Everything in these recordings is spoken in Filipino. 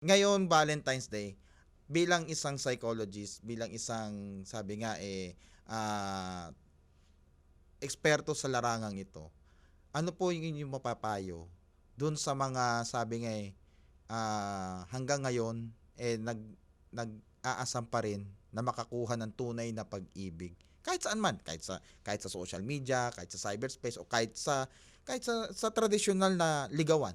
Ngayon, Valentine's Day, bilang isang psychologist, bilang isang sabi nga eh, ah, eksperto sa larangang ito, ano po yung inyong mapapayo dun sa mga sabi nga eh, ah, hanggang ngayon eh nag nag-aasam pa rin na makakuha ng tunay na pag-ibig? Kahit saan man kahit sa kahit sa social media kahit sa cyberspace o kahit sa kahit sa sa tradisyonal na ligawan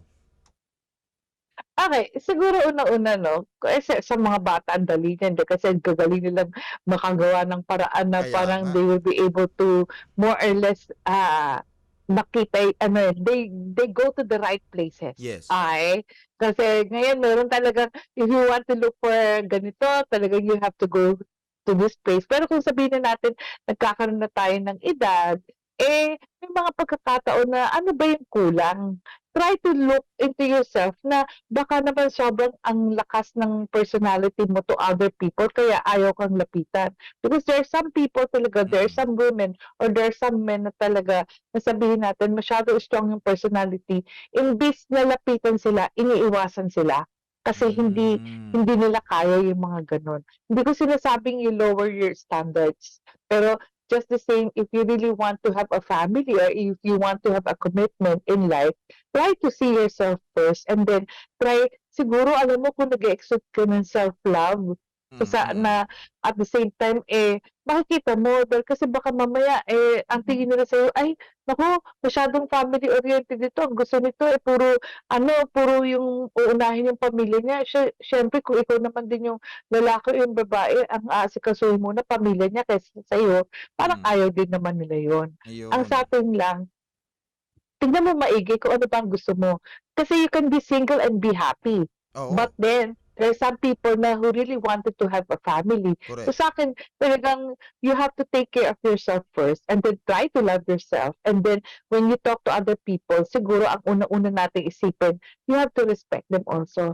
Okay, siguro una-una 'no, kasi sa mga bata ang dali niyan, kasi gagaling nilang makagawa ng paraan na Kaya parang nga. they will be able to more or less, ah, makita ano, eh, they they go to the right places. Yes. Okey? Kasi ngayon meron talagang if you want to look for ganito, talagang you have to go to this place. Pero kung sabihin na natin nagkakaroon na tayo ng edad, eh, may mga pagkakataon na ano ba yung kulang? Try to look into yourself na baka naman sobrang ang lakas ng personality mo to other people kaya ayaw kang lapitan. Because there are some people talaga, there are Mm. some women or there are some men na talaga na sabihin natin masyado strong yung personality, imbis na lapitan sila, iniiwasan sila. Kasi hindi Hmm. hindi nila kaya yung mga gano'n. Hindi ko sinasabing i-lower your standards, pero just the same if you really want to have a family or if you want to have a commitment in life, try to see yourself first and then try siguro alam mo kung nag-e-exude ka ng self-love, sa Mm. na at the same time, eh, makikita mo dahil kasi baka mamaya, eh, ang tingin nila sa'yo, "Ay naku masyadong family oriented ito, ang gusto nito, eh, puro ano, puro yung uunahin yung pamilya niya." Siye siyempre kung ikaw naman din yung lalaki o yung babae ang aasikasuhin muna pamilya niya kaysa sa'yo, parang Hmm. ayaw din naman nila yun. Ang Ayun. sa'tin lang tignan mo maigi kung ano ba ang gusto mo. Kasi you can be single and be happy. Oo. But then, there are some people na who really wanted to have a family. Correct. So sa'kin talagang you have to take care of yourself first and then try to love yourself and then when you talk to other people, siguro ang una-una nating isipin, you have to respect them also.